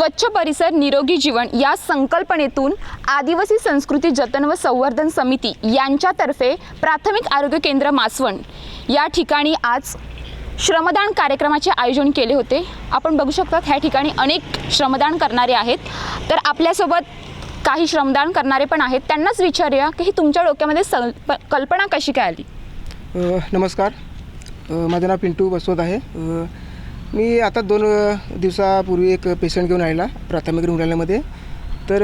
स्वच्छ परिसर निरोगी जीवन या संकल्पनेतून आदिवासी संस्कृती जतन व संवर्धन समिती यांच्यातर्फे प्राथमिक आरोग्य केंद्र मासवण. या ठिकाणी आज श्रमदान कार्यक्रमाचे आयोजन केले होते. आपण बघू शकतात ह्या ठिकाणी अनेक श्रमदान करणारे आहेत. तर आपल्यासोबत काही श्रमदान करणारे पण आहेत. त्यांनाच विचारूया की ही तुमच्या डोक्यामध्ये संप कल्पना कशी काय आली? नमस्कार. माझं नाव पिंटू बसवत आहे. मी आता दोन दिवसापूर्वी एक पेशंट घेऊन राहिला प्राथमिक रुग्णालयामध्ये. तर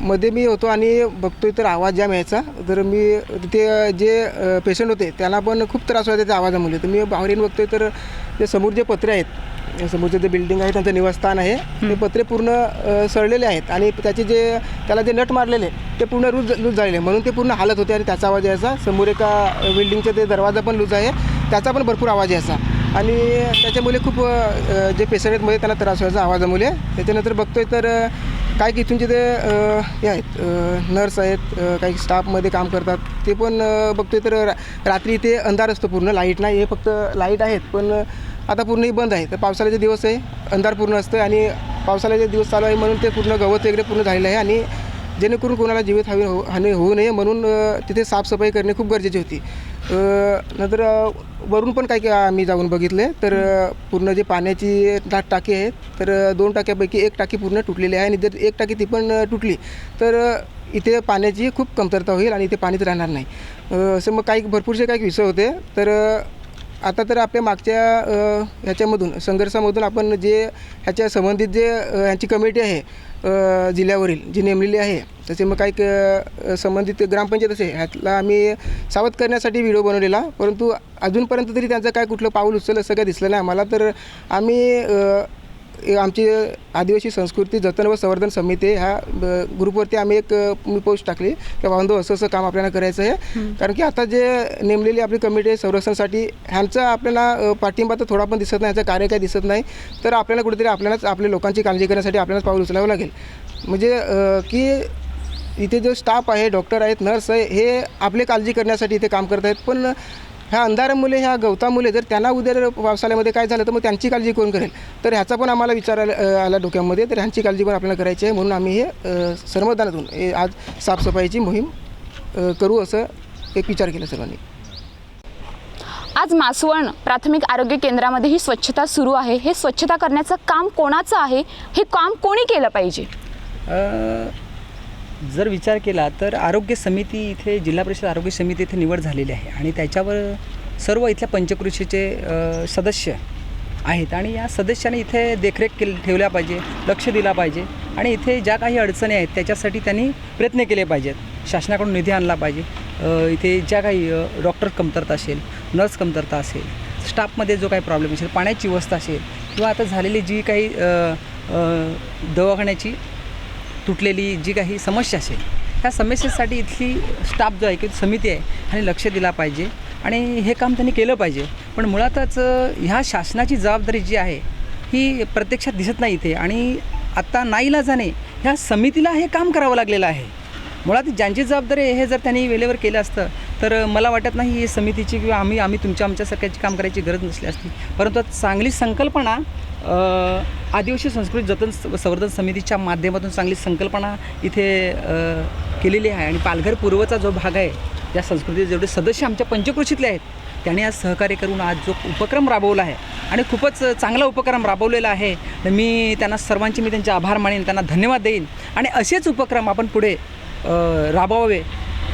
मध्ये मी होतो आणि बघतोय तर आवाज जाम यायचा. तर मी तिथे जे पेशंट होते त्यांना पण खूप त्रास व्हायचा त्या आवाजामुळे. तर मी बाहेर येऊन बघतोय तर ते समोर जे पत्रे आहेत समोरचे जे बिल्डिंग आहे त्यांचं निवासस्थान आहे ते पत्रे पूर्ण अ, सडलेले आहेत आणि त्याचे जे त्याला जे नट मारलेले ते पूर्ण लूज लूज झालेले म्हणून ते पूर्ण हालत होते आणि त्याचा आवाज यायचा. समोर एका बिल्डिंगचा ते दरवाजा पण लूज आहे. त्याचा पण भरपूर आवाज यायचा. आणि त्याच्यामुळे खूप जे पेशंट आहेत मध्ये त्यांना त्रास व्हायचा आवाजामुळे. त्याच्यानंतर बघतोय तर काय की इथूनचे ते हे आहेत नर्स आहेत काही स्टाफमध्ये काम करतात ते पण बघतोय तर रा- रात्री इथे अंधार असतो पूर्ण लाइट नाही हे फक्त लाइट आहेत पण आता पूर्णही बंद आहे. तर पावसाळ्याचे दिवस आहे अंधार पूर्ण असतं आणि पावसाळ्याचे दिवस चालू आहे म्हणून ते पूर्ण गवत वगैरे पूर्ण झालेलं आहे आणि जेणेकरून कोणाला जीवित हवी हो हानी होऊ नये म्हणून तिथे साफसफाई करणे खूप गरजेची होती. नंतर वरून पण काही काही आम्ही जाऊन बघितले. तर पूर्ण जे पाण्याची टा टाकी आहे तर दोन टाक्यापैकी एक टाकी पूर्ण तुटलेली आहे आणि जर एक टाकी ती पण तुटली तर इथे पाण्याची खूप कमतरता होईल आणि इथे पाणीच राहणार नाही. असं मग काही भरपूरसे काही विषय होते. तर आता तर आपल्या मागच्या ह्याच्यामधून संघर्षामधून आपण जे ह्याच्या संबंधित जे ह्याची ह्यांची कमिटी आहे जिल्ह्यावरील जी नेमलेली आहे तसे मग काही क- संबंधित ग्रामपंचायत असे ह्यातला आम्ही सावध करण्यासाठी व्हिडिओ बनवलेला परंतु अजूनपर्यंत तरी त्यांचं काय कुठलं पाऊल उचललं असं काय दिसलं नाही. आम्हाला तर आम्ही आमची आदिवासी संस्कृती जतन व संवर्धन समिती. ह्या ग्रुपवरती आम्ही एक मी पोस्ट टाकली की बांधव असं असं काम आपल्याला करायचं आहे. कारण की आता जे नेमलेली आपली कमिटी आहे संरक्षणासाठी ह्यांचा आपल्याला पाठिंबा तर थोडा पण दिसत नाही ह्याचं कार्य काही दिसत नाही. तर आपल्याला कुठेतरी आपल्यालाच आपल्या लोकांची काळजी करण्यासाठी आपल्यालाच पाऊल उचलावं लागेल. म्हणजे की इथे जो स्टाफ आहे डॉक्टर आहेत नर्स आहे हे आपली काळजी करण्यासाठी इथे काम करत आहेत. पण ह्या अंधारामुळे ह्या गवतामुळे जर त्यांना उद्या जर पावसाळ्यामध्ये काय झालं तर मग त्यांची काळजी कोण करेल? तर ह्याचा पण आम्हाला विचार आला डोक्यामध्ये. तर ह्यांची काळजी पण आपल्याला करायची आहे. म्हणून आम्ही हे श्रमदानातून हे आज साफसफाईची मोहीम करू असं एक विचार केला सर्वांनी. आज मासवण प्राथमिक आरोग्य केंद्रामध्ये ही स्वच्छता सुरू आहे. हे स्वच्छता करण्याचं काम कोणाचं आहे? हे काम कोणी केलं पाहिजे? जर विचार केला तर आरोग्य समिती इथे जिल्हा परिषद आरोग्य समिती इथे निवड झालेली आहे आणि त्याच्यावर सर्व इथल्या पंचकृषीचे सदस्य आहेत आणि या सदस्याने इथे देखरेख केल ठेवल्या पाहिजे लक्ष दिला पाहिजे आणि इथे ज्या काही अडचणी आहेत त्याच्यासाठी त्यांनी प्रयत्न केले पाहिजेत. शासनाकडून निधी आणला पाहिजे. इथे ज्या काही डॉक्टर कमतरता असेल नर्स कमतरता असेल स्टाफमध्ये जो काही प्रॉब्लेम असेल पाण्याची व्यवस्था असेल किंवा आता झालेली जी काही दवाखान्याची तुटलेली जी काही समस्या असेल ह्या समस्येसाठी इथली स्टाफ जो आहे की समिती आहे ह्याने लक्ष दिला पाहिजे आणि हे काम त्यांनी केलं पाहिजे. पण मुळातच ह्या शासनाची जबाबदारी जी आहे ही प्रत्यक्षात दिसत नाही इथे आणि आत्ता नाईलाजाने ह्या समितीला हे काम करावं लागलेलं आहे. मुळात ज्यांची जबाबदारी आहे हे जर त्यांनी वेळेवर केलं असतं तर मला वाटत नाही ही समितीची किंवा आम्ही आम्ही तुमच्या आमच्यासारख्याची काम करायची गरज नसली असती. परंतु चांगली संकल्पना आदिवासी संस्कृती जतन संवर्धन समितीच्या माध्यमातून चांगली संकल्पना इथे केलेली आहे आणि पालघर पूर्वचा जो भाग आहे त्या संस्कृतीचे जेवढे सदस्य आमच्या पंचकृषीतले आहेत त्यांनी आज सहकार्य करून आज जो उपक्रम राबवला आहे आणि खूपच चांगला उपक्रम राबवलेला आहे. तर मी त्यांना सर्वांचे मी त्यांचे आभार मानेन त्यांना धन्यवाद देईन आणि असेच उपक्रम आपण पुढे राबवावे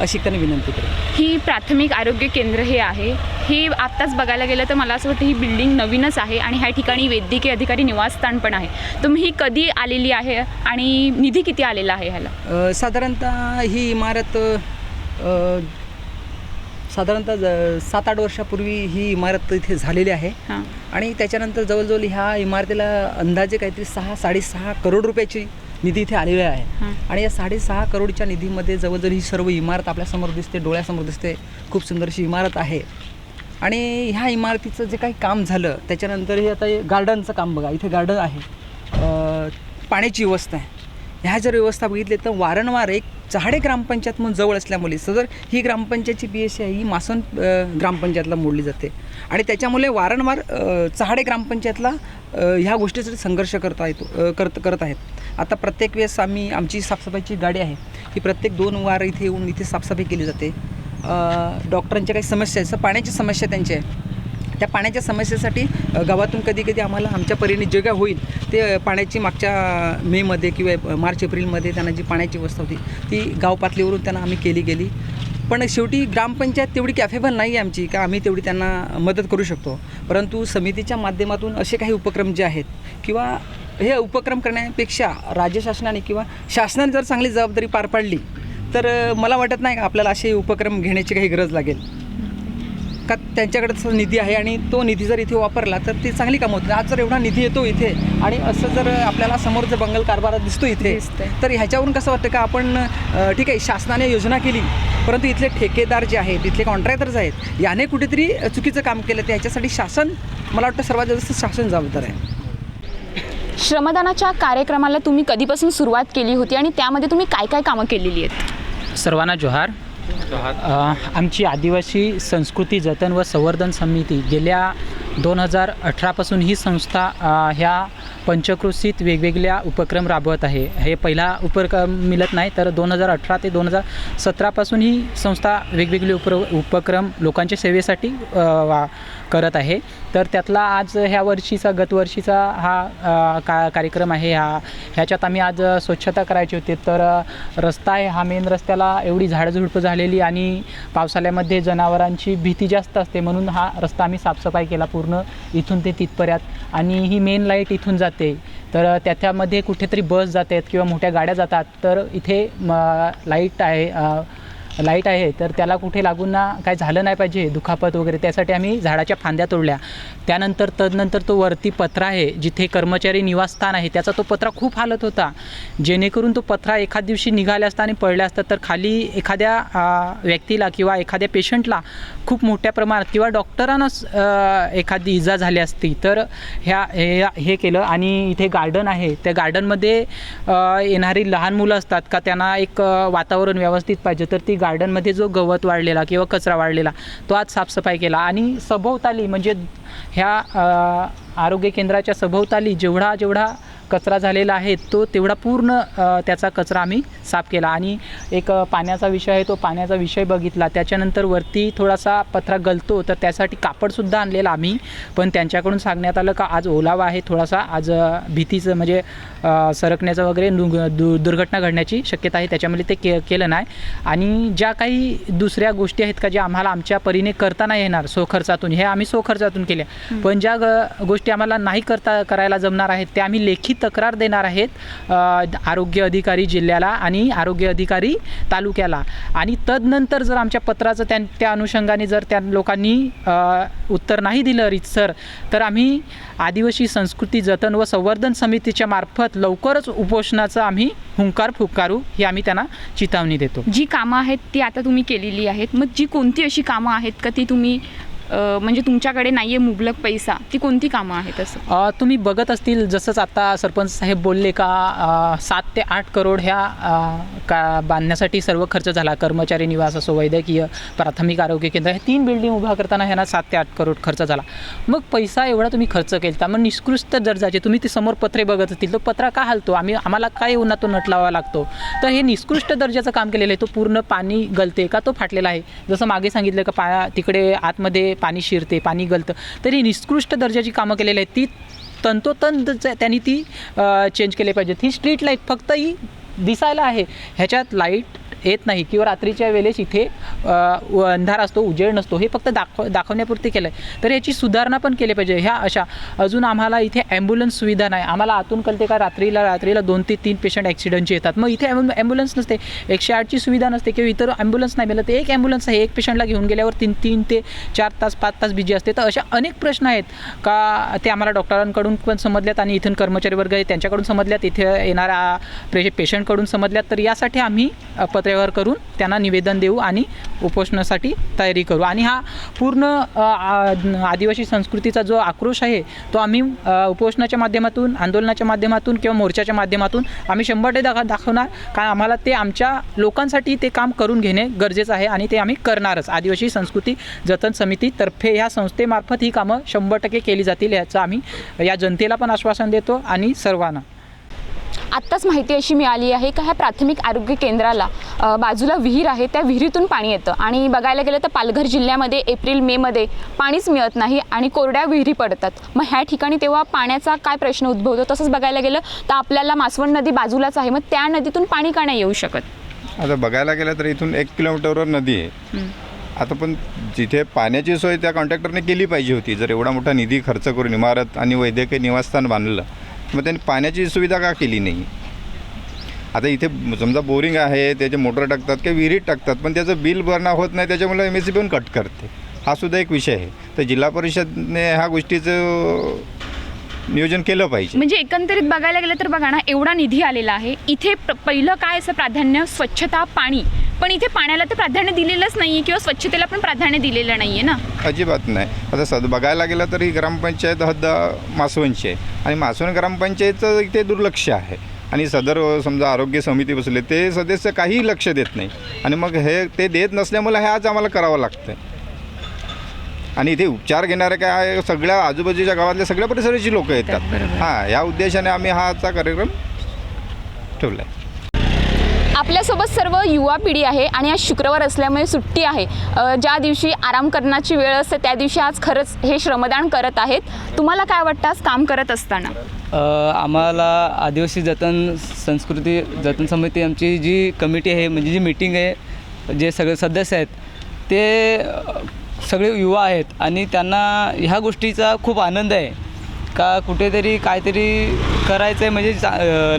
अशी त्यांनी विनंती करेन ही प्राथमिक आरोग्य केंद्र हे आहे. ही आत्ताच बघायला गेलं तर मला असं वाटतं ही बिल्डिंग नवीनच आहे आणि ह्या ठिकाणी वैद्यकीय अधिकारी निवासस्थान पण आहे. तुम्ही ही कधी आलेली आहे आणि निधी किती आलेला आहे ह्याला? साधारणतः ही इमारत साधारणतः सात आठ वर्षापूर्वी ही इमारत इथे झालेली आहे. आणि त्याच्यानंतर जवळजवळ ह्या इमारतीला अंदाजे काहीतरी सहा साडेसहा करोड रुपयाची निधी इथे आलेली आहे. आणि या साडेसहा करोडच्या निधीमध्ये जवळजवळ ही सर्व इमारत आपल्यासमोर दिसते डोळ्यासमोर दिसते. खूप सुंदरशी इमारत आहे. आणि ह्या इमारतीचं जे काही काम झालं त्याच्यानंतर हे आता हे गार्डनचं काम बघा इथे गार्डन आहे. पाण्याची व्यवस्था आहे. ह्या जर व्यवस्था बघितली तर वारंवार एक चहाडे ग्रामपंचायत म्हणून जवळ असल्यामुळे सदर ही ग्रामपंचायतची बी एस सी आहे ही मासन ग्रामपंचायतला मोडली जाते. आणि त्याच्यामुळे वारंवार चहाडे ग्रामपंचायतला ह्या गोष्टीसाठी संघर्ष करता येतो करत करत आहेत. आता प्रत्येक वेळेस आम्ही आमची साफसफाईची गाडी आहे ही प्रत्येक दोन वार इथे येऊन इथे साफसफाई केली जाते. डॉक्टरांच्या काही समस्या आहेत. पाण्याची समस्या त्यांची आहे. त्या पाण्याच्या समस्येसाठी गावातून कधी कधी आम्हाला आमच्या परीने जे काय होईल ते पाण्याची मागच्या मेमध्ये किंवा मार्च एप्रिलमध्ये त्यांना जी पाण्याची व्यवस्था होती ती गाव पातळीवरून त्यांना आम्ही केली गेली. पण शेवटी ग्रामपंचायत तेवढी कॅफेबल नाही आहे आमची का आम्ही तेवढी त्यांना मदत करू शकतो. परंतु समितीच्या माध्यमातून असे काही उपक्रम जे आहेत किंवा हे उपक्रम करण्यापेक्षा राज्य शासनाने किंवा शासनाने जर चांगली जबाबदारी पार पाडली तर मला वाटत नाही का आपल्याला असे उपक्रम घेण्याची काही गरज लागेल? का त्यांच्याकडे तसा निधी आहे आणि तो निधी जर इथे वापरला तर ती चांगली कामं होतील आज जर एवढा निधी येतो इथे आणि असं जर आपल्याला समोर जर बंगल कारभार दिसतो इथे. तर ह्याच्यावरून कसं वाटतं का आपण ठीक आहे शासनाने योजना केली परंतु इथले ठेकेदार जे आहेत इथले कॉन्ट्रॅक्टर्स आहेत याने कुठेतरी चुकीचं काम केलं तर ह्याच्यासाठी शासन मला वाटतं सर्वात जास्त शासन जबाबदार आहे. श्रमदानाच्या कार्यक्रमाला तुम्ही कधीपासून सुरुवात केली होती आणि त्यामध्ये तुम्ही काय काय कामं केलेली आहेत? सर्वांना जोहार. आमची आदिवासी संस्कृती जतन व संवर्धन समिती गेल्या दोन हजार अठरापासून ही संस्था ह्या पंचक्रोशीत वेगवेगळ्या उपक्रम राबवत आहे. हे पहिला उपक्रम मिळत नाही तर दोन हजार अठरा ते दोन हजार सतरापासून ही संस्था वेगवेगळे उपर उपक्रम लोकांच्या सेवेसाठी वा करत आहे. तर त्यातला आज ह्या वर्षीचा गतवर्षीचा हा का कार्यक्रम आहे. हा ह्याच्यात आम्ही आज स्वच्छता करायची होती तर रस्ता आहे. हा मेन रस्त्याला एवढी झाडझुडपं झालेली आणि पावसाळ्यामध्ये जनावरांची भीती जास्त असते म्हणून हा रस्ता आम्ही साफसफाई केला पूर्ण इथून ते तिथपर्यंत. आणि ही मेन लाइट इथून जाते. तर त्याच्यामध्ये कुठेतरी बस जातात किंवा मोठ्या गाड्या जातात. तर इथे म लाइट आहे लाइट आहे तर त्याला कुठे लागून ना काय झालं नाही पाहिजे दुखापत वगैरे. त्यासाठी आम्ही झाडाच्या फांद्या तोडल्या. त्यानंतर तदनंतर तो वरती पत्रा आहे जिथे कर्मचारी निवासस्थान आहे त्याचा तो पत्रा खूप हालत होता. जेणेकरून तो पत्रा एखाद दिवशी निघाल्या असता आणि पडल्या असता तर खाली एखाद्या व्यक्तीला किंवा एखाद्या पेशंटला खूप मोठ्या प्रमाणात किंवा डॉक्टरांनाच एखादी इजा झाली असती तर ह्या हे हे केलं. आणि इथे गार्डन आहे त्या गार्डनमध्ये येणारी लहान मुलं असतात का त्यांना एक वातावरण व्यवस्थित पाहिजे तर ती गार्डनमध्ये जो गवत वाढलेला किंवा कचरा वाढलेला तो आज साफसफाई केला. आणि सभोवताली म्हणजे ह्या आरोग्य केंद्राच्या सभोवताली जेवढा जेवढा कचरा झालेला आहे तो तेवढा पूर्ण त्याचा कचरा आम्ही साफ केला. आणि एक पाण्याचा विषय आहे तो पाण्याचा विषय बघितला. त्याच्यानंतर वरती थोडासा पत्रा गलतो तर त्यासाठी कापडसुद्धा आणलेला आम्ही. पण त्यांच्याकडून सांगण्यात आलं का आज ओलावा आहे थोडासा. आज भीतीचं म्हणजे सरकण्याचं वगैरे दु दुर्घटना घडण्याची शक्यता आहे. त्याच्यामुळे ते के केलं नाही. आणि ज्या काही दुसऱ्या गोष्टी आहेत का ज्या आम्हाला आमच्या परीने करता नाही येणार स्वखर्चातून हे आम्ही स्वखर्चातून केल्या. पण ज्या ग- गोष्टी आम्हाला नाही करता करायला जमणार आहेत त्या आम्ही लेखी तक्रार देणार आहेत आरोग्य अधिकारी जिल्ह्याला आणि आरोग्य अधिकारी तालुक्याला. आणि तदनंतर जर आमच्या पत्राचं त्या त्या अनुषंगाने जर त्या लोकांनी उत्तर नाही दिलं रितसर तर आम्ही आदिवासी संस्कृती जतन व संवर्धन समितीच्या मार्फत लवकरच उपोषणाचं आम्ही हुंकार फुकारू ही आम्ही त्यांना चितावणी देतो. जी कामं आहेत ती आता तुम्ही केलेली आहेत. मग जी कोणती अशी कामं आहेत का ती तुम्ही म्हणजे तुमच्याकडे नाही आहे मुबलक पैसा. ती कोणती कामं आहेत असं? तुम्ही बघत असतील जसंच आता सरपंच साहेब बोलले का सात ते आठ करोड ह्या का बांधण्यासाठी सर्व खर्च झाला. कर्मचारी निवास असो वैद्यकीय प्राथमिक आरोग्य केंद्र हे तीन बिल्डिंग उभा करताना ह्यांना सात ते आठ करोड खर्च झाला. मग पैसा एवढा तुम्ही खर्च केला मग निष्कृष्ट दर्जाचे तुम्ही ते समोर पत्रे बघत असतील तो पत्रा का हालतो? आम्ही आम्हाला काय उन्हातून नट लावावा लागतो? तर हे निष्कृष्ट दर्जाचं काम केलेलं आहे. तो पूर्ण पाणी गलते का तो फाटलेला आहे. जसं मागे सांगितलं का पा तिकडे आतमध्ये पाणी शिरते पाणी गलतं. तरी निष्कृष्ट दर्जाची कामं केलेली आहेत. ती तंतोतंत त्यांनी ती चेंज केली पाहिजेत. ही स्ट्रीट लाइट फक्त ही दिसायला आहे. ह्याच्यात लाइट येत नाही किंवा रात्रीच्या वेळेस इथे अंधार असतो उजेड नसतो हे फक्त दाखव दाखवण्यापुरते केलं आहे तर याची सुधारणा पण केली पाहिजे. ह्या अशा अजून आम्हाला इथे ॲम्ब्युलन्स सुविधा नाही. आम्हाला आतून कळते का रात्रीला रात्रीला दोन ते तीन पेशंट ॲक्सिडेंटचे येतात. मग इथे ॲम्ब्युलन्स नसते. एकशे आठची सुविधा नसते किंवा इतर ॲम्ब्युलन्स नाही मिळत. एक ॲम्ब्युलन्स आहे. एक पेशंटला घेऊन गेल्यावर तीन तीन ते चार तास पाच तास बिजी असते. तर अशा अनेक प्रश्न आहेत का ते आम्हाला डॉक्टरांकडून पण समजल्यात आणि इथून कर्मचारी वर्ग आहे त्यांच्याकडून समजल्यात. इथे येणाऱ्या पेशंट पेशंटकडून समजल्या तर यासाठी आम्ही पत्रव्यवहार करून त्यांना निवेदन देऊ आणि उपोषणासाठी तयारी करू. आणि हा पूर्ण आ- आदिवासी संस्कृतीचा जो आक्रोश आहे तो आम्ही उपोषणाच्या माध्यमातून आंदोलनाच्या माध्यमातून किंवा मोर्चाच्या माध्यमातून आम्ही शंभर टक्के दाख दाखवणार कारण आम्हाला ते आमच्या लोकांसाठी ते काम करून घेणे गरजेचं आहे आणि ते आम्ही करणारच. आदिवासी संस्कृती जतन समितीतर्फे ह्या संस्थेमार्फत ही कामं शंभर टक्के केली जातील याचं आम्ही या जनतेला पण आश्वासन देतो आणि सर्वांना. आत्ताच माहिती अशी मिळाली आहे का ह्या प्राथमिक आरोग्य केंद्राला बाजूला विहीर आहे त्या विहिरीतून पाणी येतं. आणि बघायला गेलं तर पालघर जिल्ह्यामध्ये एप्रिल मेमध्ये पाणीच मिळत नाही आणि कोरड्या विहिरी पडतात. मग ह्या ठिकाणी तेव्हा पाण्याचा काय प्रश्न उद्भवतो? तसंच बघायला गेलं तर आपल्याला मासवण नदी बाजूलाच आहे. मग त्या नदीतून पाणी का नाही येऊ शकत? आता बघायला गेलं तर इथून एक किलोमीटरवर नदी आहे. आता पण जिथे पाण्याची सोय त्या कॉन्ट्रॅक्टरने केली पाहिजे होती. जर एवढा मोठा निधी खर्च करून इमारत आणि वैद्यकीय निवासस्थान बांधलं मग त्यांनी पाण्याची सुविधा का केली नाही? आता इथे समजा बोरिंग आहे त्याचे मोटर टाकतात किंवा विहिरीत टाकतात पण त्याचं बिल भरणा होत नाही त्याच्यामुळे एम एस सी पण कट करते. हा सुद्धा एक विषय आहे. तर जिल्हा परिषदने ह्या गोष्टीचं नियोजन केलं पाहिजे. म्हणजे एकंदरीत बघायला गेलं तर बघा ना एवढा निधी आलेला आहे. इथे पहिलं काय असं प्राधान्य? स्वच्छता पाणी. पण इथे पाण्याला तर प्राधान्य दिलेलंच नाही आहे किंवा स्वच्छतेला पण प्राधान्य दिलेलं नाही आहे ना? अजिबात नाही. आता सद बघायला गेलं तर ही ग्रामपंचायत हद्द मासवणची आहे. आणि मासवण ग्रामपंचायतचं इथे दुर्लक्ष आहे. आणि सदर समजा आरोग्य समिती बसले ते सदस्य काहीही लक्ष देत नाही. आणि मग हे ते देत नसल्यामुळे हे आज आम्हाला करावं लागतं आणि इथे उपचार घेणारे काय आहे, सगळ्या आजूबाजूच्या गावातल्या सगळ्या परिसराची लोकं येतात. हां या उद्देशाने आम्ही हा आजचा कार्यक्रम ठेवला आहे आपल्यासोबत सर्व युवा पिढी आहे आणि आज शुक्रवार असल्यामुळे सुट्टी आहे. ज्या दिवशी आराम करण्याची वेळ असते त्या दिवशी आज खरंच हे श्रमदान करत आहेत. तुम्हाला काय वाटतं आज काम करत असताना? आम्हाला आदिवासी जतन संस्कृती जतन समिती आमची जी कमिटी आहे म्हणजे जी मीटिंग आहे जे सगळे सदस्य आहेत ते सगळे युवा आहेत आणि त्यांना ह्या गोष्टीचा खूप आनंद आहे. का कुठेतरी काहीतरी करायचं आहे म्हणजे चा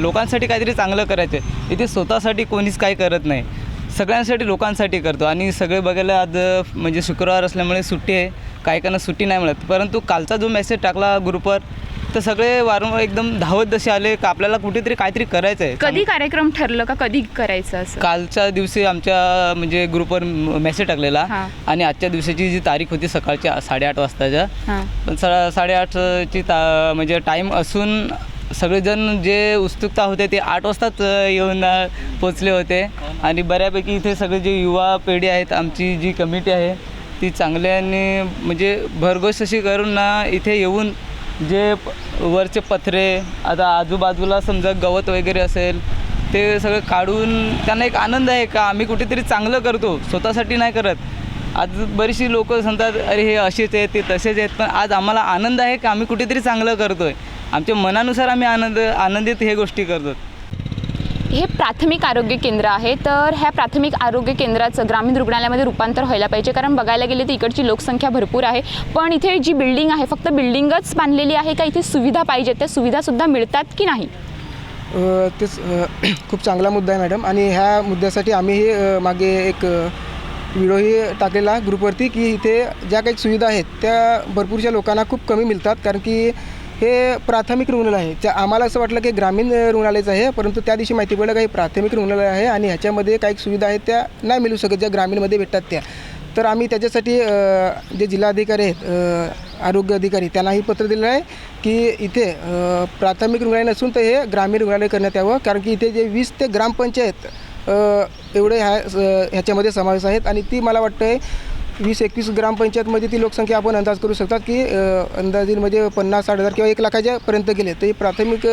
लोकांसाठी काहीतरी चांगलं करायचं आहे इथे स्वतःसाठी कोणीच काही करत नाही. सगळ्यांसाठी लोकांसाठी करतो. आणि सगळे बघायला आज म्हणजे शुक्रवार असल्यामुळे सुट्टी आहे. काही काहींना सुट्टी नाही मिळत. परंतु कालचा जो मेसेज टाकला ग्रुपवर तर सगळे वारंवार एकदम धावत जसे आले का आपल्याला कुठेतरी काहीतरी करायचं आहे कधी कार्यक्रम ठरलं का? कधी करायचं असं? कालच्या दिवशी आमच्या म्हणजे ग्रुपवर मेसेज टाकलेला. हां. आणि आजच्या दिवसाची जी तारीख होती सकाळच्या साडेआठ वाजताच्या. हां. पण सा साडेआठची ता म्हणजे टाईम असून सगळेजण जे उत्सुकता होते ते आठ वाजताच अ, येऊन अ, पोचले होते. आणि बऱ्यापैकी इथे सगळे जे युवा पिढी आहेत आमची जी कमिटी आहे ती चांगल्याने म्हणजे भरघोस अशी करून ना इथे येऊन जे वरचे पत्रे आता आजूबाजूला समजा गवत वगैरे असेल ते सगळं काढून त्यांना एक आनंद आहे का? आम्ही कुठेतरी चांगलं करतो स्वतःसाठी नाही करत. आज बरीचशी लोक सांगतात अरे हे असेच आहेत ते तसेच आहेत पण आज आम्हाला आनंद आहे का? आम्ही कुठेतरी चांगलं करतो आहे आमच्या मनानुसार आम्ही आनंद आनंदित हे गोष्टी करतो हे प्राथमिक आरोग्य केंद्र आहे. तर ह्या प्राथमिक आरोग्य केंद्राचं ग्रामीण रुग्णालयामध्ये रूपांतर व्हायला पाहिजे. कारण बघायला गेले तर इकडची लोकसंख्या भरपूर आहे. पण इथे जी बिल्डिंग आहे फक्त बिल्डिंगच बांधलेली आहे का? इथे सुविधा पाहिजेत. त्या सुविधासुद्धा मिळतात की नाही? तेच खूप चांगला मुद्दा आहे मॅडम. आणि ह्या मुद्द्यासाठी आम्हीही मागे एक विरोही व्हिडिओही टाकलेला ग्रुपवरती की इथे ज्या काही सुविधा आहेत त्या भरपूरशा लोकांना खूप कमी मिळतात. कारण की हे प्राथमिक रुग्णालय आहे. त्या आम्हाला असं वाटलं की ग्रामीण रुग्णालयच आहे परंतु त्या दिवशी माहिती पडलं काही प्राथमिक रुग्णालय आहे आणि ह्याच्यामध्ये काही सुविधा आहेत त्या नाही मिळू शकत ज्या ग्रामीणमध्ये भेटतात त्या. तर आम्ही त्याच्यासाठी जे जिल्हाधिकारी आहेत आरोग्य अधिकारी त्यांनाही पत्र दिलेलं आहे की इथे प्राथमिक रुग्णालय नसून तर हे ग्रामीण रुग्णालय करण्यात यावं कारण की इथे जे वीस ते ग्रामपंचायत एवढे ह्या स- ह्याच्यामध्ये समावेश आहेत आणि ती मला वाटतं आहे वीस एकवीस ग्रामपंचायतमध्ये ती लोकसंख्या आपण अंदाज करू शकतात की अ, म्हणजे पन्नास साठ हजार किंवा एक लाखाच्या पर्यंत गेले. तर हे प्राथमिक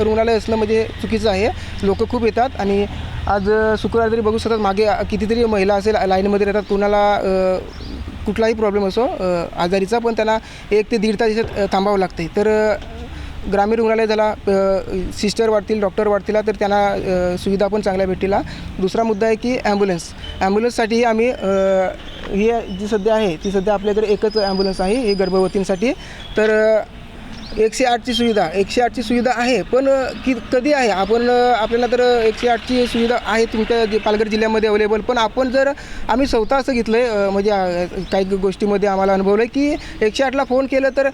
रुग्णालय असणं म्हणजे चुकीचं आहे. लोक खूप येतात आणि आज शुक्रवार तरी बघू शकतात मागे कितीतरी महिला असेल लाईनमध्ये राहतात. कोणाला कुठलाही प्रॉब्लेम असो आजारीचा पण त्यांना एक ते दीड तास थांबावं लागते तर ग्रामीण रुग्णालय झाला सिस्टर वाढतील डॉक्टर वाढतील तर त्यांना सुविधा पण चांगल्या भेटतील. दुसरा मुद्दा आहे की ॲम्ब्युलन्स. ॲम्ब्युलन्ससाठी आम्ही ही जी सध्या आहे ती सध्या आपल्याकडे एकच ॲम्ब्युलन्स आहे ही गर्भवतींसाठी. तर एकशे आठची सुविधा एकशे आठची सुविधा आहे पण की कधी आहे? आपण आपल्याला तर एकशे आठची सुविधा आहे तुमच्या जे पालघर जिल्ह्यामध्ये अवेलेबल पण आपण जर आम्ही स्वतः असं घेतलं आहे म्हणजे काही गोष्टीमध्ये आम्हाला अनुभवलं आहे की एकशे आठला फोन केलं तर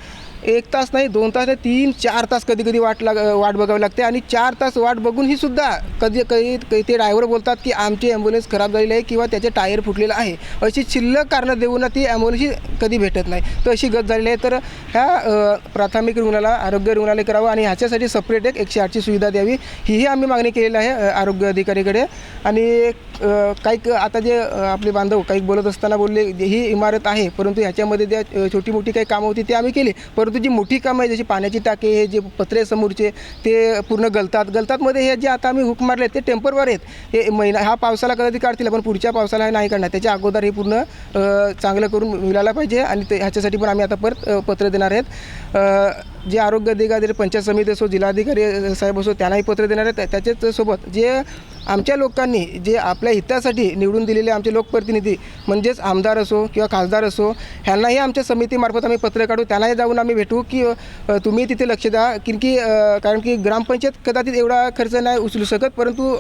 एक तास नाही दोन तास नाही तीन चार तास कधी कधी वाट लाग वाट बघावी लागते आणि चार तास वाट बघूनही सुद्धा कधी कधी कधी ते ड्रायव्हर बोलतात की आमची ॲम्ब्युलन्स खराब झालेली आहे किंवा त्याचे टायर फुटलेलं आहे. अशी शिल्लक कारणं देऊन ती ॲम्ब्युलन्स कधी भेटत नाही. तर अशी गत झालेली आहे. तर ह्या प्राथमिक रुग्णाला आरोग्य रुग्णालय करावं आणि ह्याच्यासाठी सपरेट एक एकशे आठची सुविधा द्यावी. हीही आम्ही मागणी केलेली आहे आरोग्य अधिकारीकडे. आणि काही क- आता जे आपले बांधव काही बोलत असताना बोलले ही इमारत आहे परंतु ह्याच्यामध्ये ज्या छोटी मोठी काही कामं होती ते आम्ही केली. परंतु जी मोठी कामं आहे जशी पाण्याची टाके हे जे पत्रे समोरचे ते पूर्ण गलतात. गलतातमध्ये हे जे आता आम्ही हुक मारले ते टेम्परवर आहेत. हे महिना हा पावसाला कदाचित काढतील पण पुढच्या पावसाला हे नाही काढणार. त्याच्या अगोदर हे पूर्ण चांगलं करून मिळायला पाहिजे आणि ते ह्याच्यासाठी पण आम्ही आता परत पत्र देणार आहेत. जे आरोग्य अधिकारी पंचायत समिती असो जिल्हाधिकारी साहेब असो त्यांनाही पत्र देणार आहे त्याच्याच सोबत जे आमच्या लोकांनी जे आपल्या हितासाठी निवडून दिलेले आमचे लोकप्रतिनिधी म्हणजेच आमदार असो किंवा खासदार असो ह्यांनाही आमच्या समितीमार्फत आम्ही पत्र काढू. त्यांनाही जाऊन आम्ही भेटू की तुम्ही तिथे लक्ष द्या. की कारण की ग्रामपंचायत कदाचित एवढा खर्च नाही उचलू शकत परंतु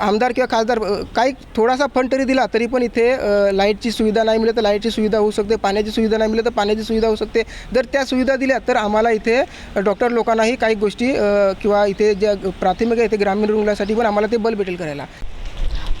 आमदार किंवा खासदार काही थोडासा फंड तरी दिला तरी पण इथे लाईटची सुविधा नाही मिळत. तर लाईटची सुविधा होऊ शकते पाण्याची सुविधा नाही मिळत. तर पाण्याची सुविधा होऊ शकते. जर त्या सुविधा दिल्या तर आम्हाला इथे डॉक्टर लोकांनाही काही गोष्टी किंवा इथे ज्या प्राथमिक आहे ते ग्रामीण रुग्णासाठी पण आम्हाला ते बल भेटेल करायला.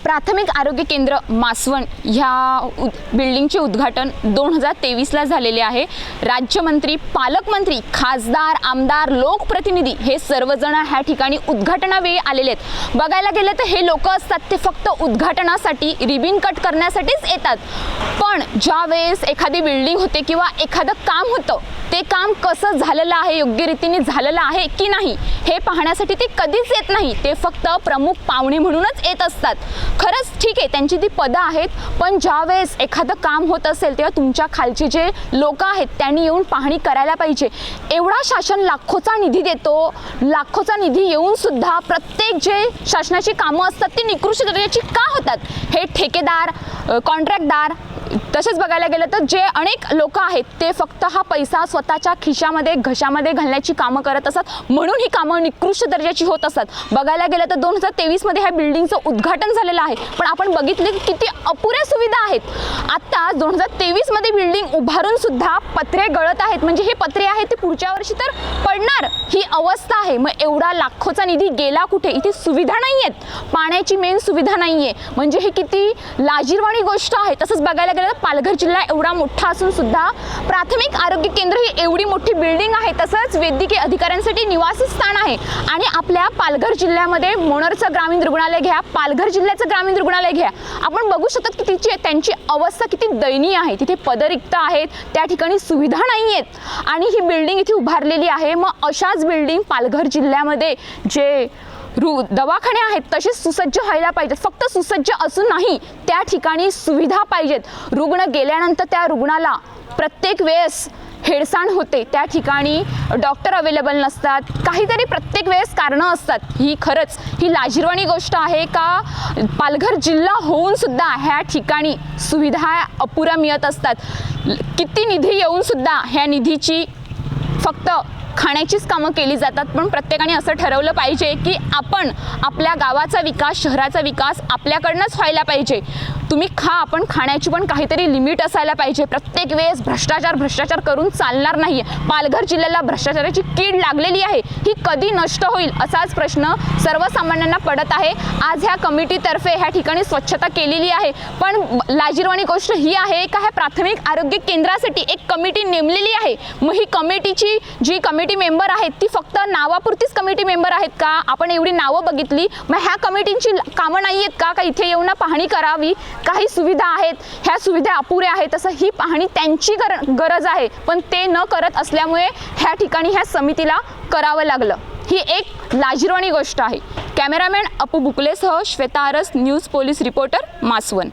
प्राथमिक आरोग्य केंद्र मासवण ह्या उ बिल्डिंगचे उद्घाटन दोन हजार तेवीसला झालेले आहे. राज्यमंत्री पालकमंत्री खासदार आमदार लोकप्रतिनिधी हे सर्वजण ह्या ठिकाणी उद्घाटनावेळी आलेले आहेत. बघायला गेलं तर हे लोक असतात ते फक्त उद्घाटनासाठी रिबिन कट करण्यासाठीच येतात. पण ज्या वेळेस एखादी बिल्डिंग होते किंवा एखादं काम होतं ते काम कसं झालेलं आहे योग्य रीतीने झालेलं आहे की नाही हे पाहण्यासाठी ते कधीच येत नाही. ते फक्त प्रमुख पाहुणे म्हणूनच येत असतात. खरंच ठीक आहे त्यांची ती पदं आहेत पण ज्यावेळेस एखादं काम होत असेल तेव्हा तुमच्या खालचे जे लोक आहेत त्यांनी येऊन पाहणी करायला पाहिजे. एवढा शासन लाखोचा निधी देतो लाखोचा निधी येऊन सुद्धा प्रत्येक जे शासनाची कामं असतात ती निकृष्ट दर्जाची का होतात? हे ठेकेदार कॉन्ट्रॅक्टदार तसेच बघायला गेलं तर जे अनेक लोक आहेत ते फक्त हा पैसा स्वतःच्या खिशामध्ये घशामध्ये घालण्याची कामं करत असतात म्हणून ही कामं निकृष्ट दर्जाची होत असतात बघायला गेलं तर दोन हजार तेवीसमध्ये ह्या बिल्डिंगचं उद्घाटन झालेलं आहे. पण आपण बघितले की किती अपुऱ्या सुविधा आहेत. आता दोन हजार तेवीसमध्ये बिल्डिंग उभारून सुद्धा पत्रे गळत आहेत. म्हणजे हे पत्रे आहेत ते पुढच्या वर्षी तर पडणार. ही अवस्था आहे. मग एवढा लाखोचा निधी गेला कुठे? इथे सुविधा नाही आहेत पाण्याची मेन सुविधा नाही आहे म्हणजे हे किती लाजीरवाणी गोष्ट आहे. तसंच बघायला गेलं तर पालघर जिल्हा एवढा मोठा असून सुद्धा प्राथमिक आरोग्य केंद्र ही एवढी मोठी बिल्डिंग आहे. तसंच वैद्यकीय अधिकाऱ्यांसाठी निवासी स्थान आहे. आणि आपल्या पालघर जिल्ह्यामध्ये मोनरचं ग्रामीण रुग्णालय घ्या पालघर जिल्ह्याचं ग्रामीण रुग्णालय घ्या. आपण बघू शकतात की तिची त्यांची अवस्था किती दयनीय आहे. तिथे पदरिक्त आहेत त्या ठिकाणी सुविधा नाही आहेत. आणि ही बिल्डिंग इथे उभारलेली आहे. मग अशाच बिल्डिंग पालघर जिल्ह्यामध्ये जे रु दवाखाने आहेत तसेच सुसज्ज व्हायला पाहिजेत. फक्त सुसज्ज असून नाही त्या ठिकाणी सुविधा पाहिजेत. रुग्ण गेल्यानंतर त्या रुग्णाला प्रत्येक वेळेस हेडसाण होते. त्या ठिकाणी डॉक्टर अवेलेबल नसतात. काहीतरी प्रत्येक वेळेस कारणं असतात. ही खरंच ही लाजिरवाणी गोष्ट आहे का? पालघर जिल्हा होऊन सुद्धा ह्या ठिकाणी सुविधा अपुऱ्या मिळत असतात. किती निधी येऊन सुद्धा ह्या निधीची फक्त खाण्याचीच कामं केली जातात पण प्रत्येकाने असं ठरवलं पाहिजे की आपण आपल्या गावाचा विकास शहराचा विकास आपल्याकडनंच व्हायला पाहिजे. तुम्ही खा आपण खाण्याची पण काहीतरी लिमिट असायला पाहिजे. प्रत्येक वेळेस भ्रष्टाचार भ्रष्टाचार करून चालणार नाही पालघर जिल्ह्याला भ्रष्टाचाराची कीड लागलेली आहे. ही कधी नष्ट होईल असाच प्रश्न सर्वसामान्यांना पडत आहे. आज ह्या कमिटीतर्फे ह्या ठिकाणी स्वच्छता केलेली आहे. पण लाजीरवाणी लाजिरवाणी गोष्ट ही आहे का ह्या प्राथमिक आरोग्य केंद्रासाठी एक कमिटी नेमलेली आहे? मग ही कमिटीची जी कमिटी कमिटी मेंबर आहेत ती फक्त नावापुरतीच कमिटी मेंबर आहेत का? आपण एवढी नावं बघितली. मग ह्या कमिटींची कामं नाही आहेत का? का इथे येऊन पाहणी करावी? काही सुविधा आहेत. ह्या सुविधा अपुऱ्या आहेत. तसं ही पाहणी त्यांची गर गरज आहे. पण ते न करत असल्यामुळे ह्या ठिकाणी ह्या समितीला करावं लागलं. ही एक लाजिरवाणी गोष्ट आहे. Cameraman Apu बुकलेसह Shweta Aras news police reporter मासवन